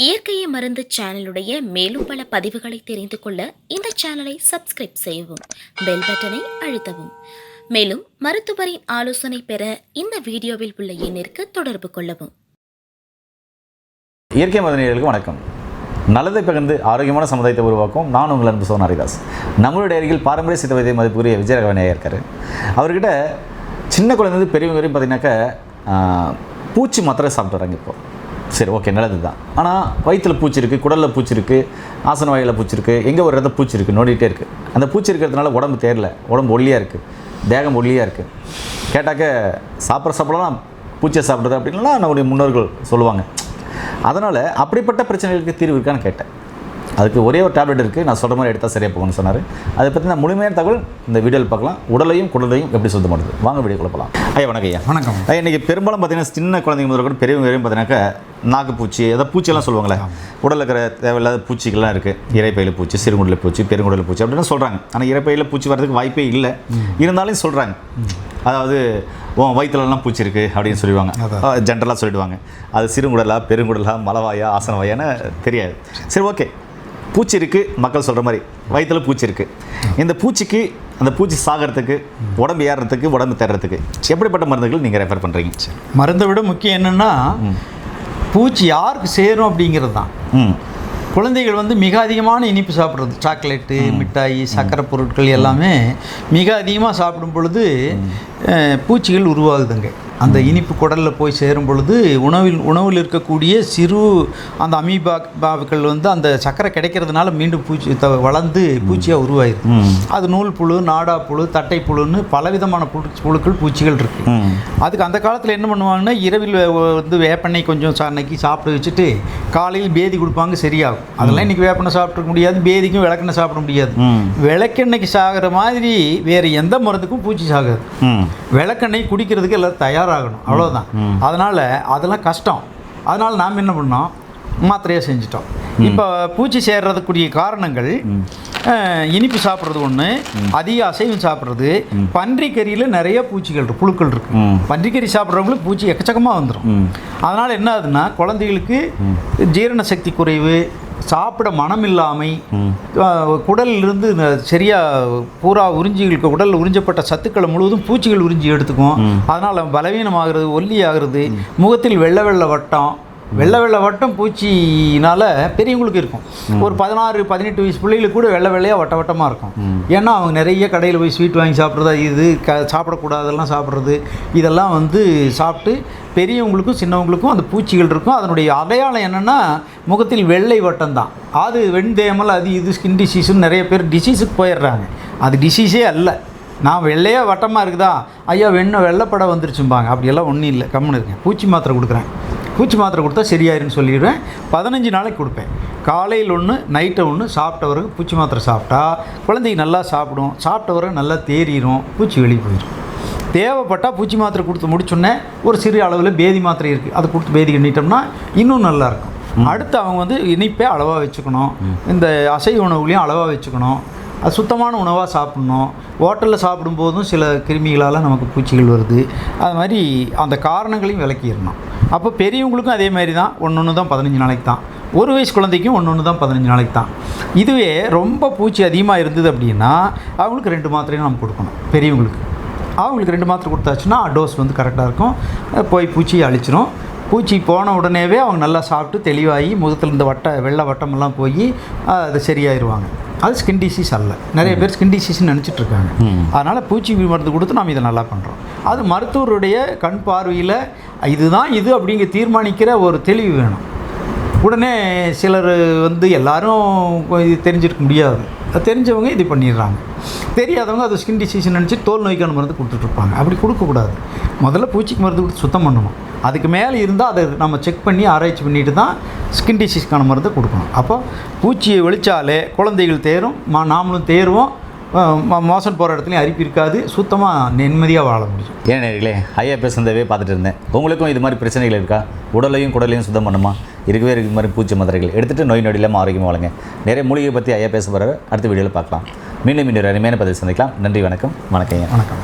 இயற்கையை மருந்து சேனலுடைய மேலும் பல பதிவுகளை தெரிந்து கொள்ள இந்த சேனலை சப்ஸ்கிரைப் செய்யவும் பெல் பட்டனை அழுத்தவும். மேலும் மருத்துவரின் ஆலோசனை பெற இந்த வீடியோவில் உள்ள எண்ணிற்கு தொடர்பு கொள்ளவும். இயற்கை மதனியர்களுக்கு வணக்கம். நல்லதை பகிர்ந்து ஆரோக்கியமான சமுதாயத்தை உருவாக்கும் நான் உங்கள் அன்பு சோன் ஹரிதாஸ். நம்மளுடைய அருகில் பாரம்பரிய சித்த வைத்திய மதிப்புரிய விஜயரகவனையாக இருக்கார். அவர்கிட்ட சின்ன குழந்தை பெரியவங்க வரையும் பார்த்தீங்கன்னாக்கா பூச்சி மாத்திரை சாப்பிட்டு வராங்க இப்போ. சரி ஓகே நல்லது தான் ஆனால் வயிற்றில் பூச்சி இருக்குது குடலில் பூச்சி இருக்குது ஆசன வாயில் பூச்சி இருக்குது எங்கே ஒரு இடத்துல பூச்சி இருக்குது நோண்டிகிட்டே இருக்குது அந்த பூச்சி இருக்கிறதுனால உடம்பு தேரல உடம்பு ஒல்லியாக இருக்குது தேகம் ஒல்லியாக இருக்குது கேட்டாக்க சாப்பிட்ற சாப்பிடலாம் பூச்சியை சாப்பிட்றது அப்படின்லாம் நம்முடைய முன்னோர்கள் சொல்லுவாங்க. அதனால் அப்படிப்பட்ட பிரச்சனைகளுக்கு தீர்வு இருக்கான்னு கேட்டேன். அதுக்கு ஒரே ஒரு டேப்லெட் இருக்குது நான் சொல்கிற மாதிரி எடுத்தால் சரியாக போகும்னு சொன்னார். அதை பற்றி நான் முழுமையான தகவல் இந்த வீடியோவில் பார்க்கலாம். உடலையும் குடலையும் எப்படி சுத்தம் பண்ணுது வாங்க வீடியோ போகலாம் ஐயா வணக்கம் ஐயா. வணக்கம். ஐயா இன்றைக்கி பெரும்பாலும் பார்த்தீங்கன்னா சின்ன குழந்தைங்க முதல்ல கூட பெரியவங்க வரையும் பார்த்தீங்கன்னாக்கா நாக்குப்பூச்சி ஏதாவது பூச்சியெல்லாம் சொல்லுவாங்களே. உடலில் இருக்கிற தேவையில்லாத பூச்சிகள்லாம் இருக்குது இறைப்பையில் பூச்சி சிறுகுடலில் பூச்சி பெருங்குடலில் பூச்சி அப்படின்னு சொல்கிறாங்க ஆனால் இறைப்பையில் பூச்சி வர்றதுக்கு வாய்ப்பே இல்லை. இருந்தாலும் சொல்கிறாங்க அதாவது உன் வயிற்றுலலாம் பூச்சி இருக்குது அப்படின்னு சொல்லுவாங்க ஜென்ரலாக சொல்லிடுவாங்க. அது சிறுங்குடலா பெருங்குடலா மலவாயா ஆசனவாயான்னு தெரியாது. சரி ஓகே. பூச்சி இருக்குது மக்கள் சொல்கிற மாதிரி. வயிற்றுல பூச்சி இருக்குது இந்த பூச்சிக்கு அந்த பூச்சி சாகிறதுக்கு உடம்பு ஏறுறதுக்கு உடம்பு தேர்றதுக்கு எப்படிப்பட்ட மருந்துகள் நீங்கள் ரெஃபர் பண்ணுறீங்க மருந்தை விட முக்கியம் என்னென்னா பூச்சி யாருக்கு சேரும் அப்படிங்கிறது தான். குழந்தைகள் வந்து மிக அதிகமான இனிப்பு சாப்பிட்றது. சாக்லேட்டு மிட்டாய் சக்கரை பொருட்கள் எல்லாமே மிக அதிகமாக சாப்பிடும் பொழுது பூச்சிகள் உருவாகுதுங்க. அந்த இனிப்பு குடலில் போய் சேரும் பொழுது உணவில் உணவில் இருக்கக்கூடிய சிறு அந்த அமீபா பாவுக்கள் வந்து அந்த சக்கரை கிடைக்கிறதுனால மீண்டும் பூச்சி த- வளர்ந்து பூச்சியாக உருவாயிருது. அது நூல் புழு நாடா புழு தட்டை புழுன்னு பலவிதமான புழு புழுக்கள் பூச்சிகள் இருக்குது அதுக்கு அந்த காலத்தில் என்ன பண்ணுவாங்கன்னா இரவில் வந்து வேப்பெண்ணெய் கொஞ்சம் அன்னைக்கு சாப்பிட வச்சுட்டு காலையில் பேதி கொடுப்பாங்க சரியாகும். அதெல்லாம் இன்றைக்கி வேப்பெண்ணெய் சாப்பிட முடியாது பேதிக்கும் விளக்கெண்ணெய் சாப்பிட முடியாது. விளக்கெண்ணெய்க்கு சாகிற மாதிரி வேறு எந்த மருந்துக்கும் பூச்சி சாகாது. விளக்கெண்ணெய் குடிக்கிறதுக்கு தயாராகணும். அவ்வளோதான் அதனால் அதெல்லாம் கஷ்டம். அதனால் நாம் என்ன பண்ணோம்? மாத்திரையாக செஞ்சிட்டோம். இப்போ பூச்சி சேர்றதுக்குரிய காரணங்கள் இனிப்பு சாப்பிட்றது ஒன்று அதிக அசைவம் சாப்பிட்றது பன்றிக்கறியில் நிறைய பூச்சிகள் இருக்கு புழுக்கள் இருக்கு. பன்றிக்கறி சாப்பிட்றவங்களுக்கு பூச்சி எக்கச்சக்கமாக வந்துடும் அதனால் என்ன ஆகுதுன்னா குழந்தைகளுக்கு ஜீரண சக்தி குறைவு சாப்பிட மனம் இல்லாமை குடலிலிருந்து இந்த சரியா பூரா உறிஞ்சிகளுக்கு உடலில் உறிஞ்சப்பட்ட சத்துக்களை முழுவதும் பூச்சிகள் உறிஞ்சி எடுத்துக்கும் அதனால் பலவீனமாகிறது ஒல்லி ஆகிறது முகத்தில் வெள்ளை வெள்ளை வட்டம் வெள்ளை வெள்ளை வட்டம் பூச்சினால பெரியவங்களுக்கு இருக்கும். ஒரு பதினாறு பதினெட்டு வயசு பிள்ளைகளுக்கு கூட வெள்ளை வெள்ளையாக வட்ட வட்டமாக இருக்கும். ஏன்னா அவங்க நிறைய கடையில் போய் ஸ்வீட் வாங்கி சாப்பிட்றதா இது க சாப்பிடக்கூடாதெல்லாம் சாப்பிட்றது இதெல்லாம் வந்து சாப்பிட்டு பெரியவங்களுக்கும் சின்னவங்களுக்கும் அந்த பூச்சிகள் இருக்கும். அதனுடைய அடையாளம் என்னென்னா முகத்தில் வெள்ளை வட்டம் தான். அது வெண்தேமல் அது இது ஸ்கின் டிசீஸ்னு நிறைய பேர் டிசீஸுக்கு போயிடுறாங்க. அது டிசீஸே அல்ல. நான் வெள்ளையாக வட்டமாக இருக்குதா? ஐயா வெண்ணெய் வெள்ளைப்படம் வந்துருச்சும்பாங்க. அப்படியெல்லாம் ஒன்றும் இல்லை. கம்முன்னு இருக்கேன். பூச்சி மாத்திரை கொடுக்குறேன். பூச்சி மாத்திரை கொடுத்தா சரியாயிருன்னு சொல்லிடுவேன். பதினஞ்சு நாளைக்கு கொடுப்பேன். காலையில் ஒன்று நைட்டை ஒன்று சாப்பிட்டவருக்கு பூச்சி மாத்திரை சாப்பிட்டா குழந்தைக்கு நல்லா சாப்பிடும். சாப்பிட்டவரை நல்லா தேறிடும் பூச்சி வெளியே போயிடும் தேவைப்பட்டால் பூச்சி மாத்திரை கொடுத்து முடிச்சோன்னே ஒரு சிறு அளவில் பேதி மாத்திரை இருக்குது அதை கொடுத்து பேதி பண்ணிட்டோம்னா இன்னும் நல்லாயிருக்கும் அடுத்து அவங்க வந்து இனிப்பே அளவாக வச்சுக்கணும். இந்த அசைவ உணவுகளையும் அளவாக வச்சுக்கணும். அது சுத்தமான உணவாக சாப்பிட்ணும். ஹோட்டலில் சாப்பிடும்போதும் சில கிருமிகளால் நமக்கு பூச்சிகள் வருது. அது மாதிரி அந்த காரணங்களையும் விளக்கிடணும். அப்போ பெரியவங்களுக்கும் அதே மாதிரி தான் ஒன்று ஒன்று தான் பதினஞ்சு நாளைக்கு தான். ஒரு வயசு குழந்தைக்கும் ஒன்று ஒன்று தான் பதினஞ்சு நாளைக்கு தான். இதுவே ரொம்ப பூச்சி அதிகமாக இருந்தது அப்படின்னா அவங்களுக்கு ரெண்டு மாத்திரையும் நம்ம கொடுக்கணும் பெரியவங்களுக்கு. அவங்களுக்கு ரெண்டு மாத்திரை கொடுத்தாச்சுன்னா டோஸ் வந்து கரெக்டாக இருக்கும். போய் பூச்சியை அழிச்சிரும். பூச்சி போன உடனேவே அவங்க நல்லா சாப்பிட்டு தெளிவாகி முகத்தில் இந்த வட்ட வெள்ளை வட்டமெல்லாம் போய் அது சரியாயிருவாங்க. அது ஸ்கின் டிசீஸ் அல்ல. நிறைய பேர் ஸ்கின் டிசீஸ்னு நினச்சிட்டு இருக்காங்க அதனால் பூச்சி மருந்து கொடுத்து நாம் இதை நல்லா பண்ணுறோம் அது மருத்துவருடைய கண் பார்வையில் இதுதான் இது அப்படிங்க தீர்மானிக்கிற ஒரு தெளிவு வேணும். உடனே சிலர் வந்து எல்லாரும் இது தெரிஞ்சிருக்க முடியாது. அது தெரிஞ்சவங்க இது பண்ணிடுறாங்க. தெரியாதவங்க அது ஸ்கின் டிசீஸ் நினச்சி தோல் நோய்க்கான மருந்து கொடுத்துட்ருப்பாங்க. அப்படி கொடுக்கக்கூடாது. முதல்ல பூச்சிக்கு மருந்து கொடுத்து சுத்தம் பண்ணணும். அதுக்கு மேலே இருந்தால் அதை நம்ம செக் பண்ணி ஆராய்ச்சி பண்ணிட்டு தான் ஸ்கின் டிசீஸ்க்கான மருந்து கொடுக்கணும். அப்போ பூச்சியை வெளிச்சாலே குழந்தைகள் தேரும் மா நாமளும் தேருவோம். அஹ் மோ- மோசம் போகிற இடத்துலையும் அரிப்பு இருக்காது. சுத்தமாக நிம்மதியாக வாழ முடியும். ஏன் நேர்களே ஐயா பேசுனதவே பார்த்துட்டு இருந்தேன். உங்களுக்கும் இது மாதிரி பிரச்சனைகள் இருக்கா? உடலையும் குடலையும் சுத்தம் பண்ணுமா? இருக்கவே இருக்கு இது மாதிரி பூச்சி மதுரைகள் எடுத்துகிட்டு நோய் நொடி இல்லாமல் ஆரோக்கியமாக வாழுங்க. நிறைய மூலிகை பற்றி ஐயா பேச போகிறாரு அடுத்த வீடியோவில் பார்க்கலாம். மீண்டும் இன்னொரு அருமையான பதிவு சந்திக்கலாம். நன்றி வணக்கம் வணக்கம் ஐயா. வணக்கம்.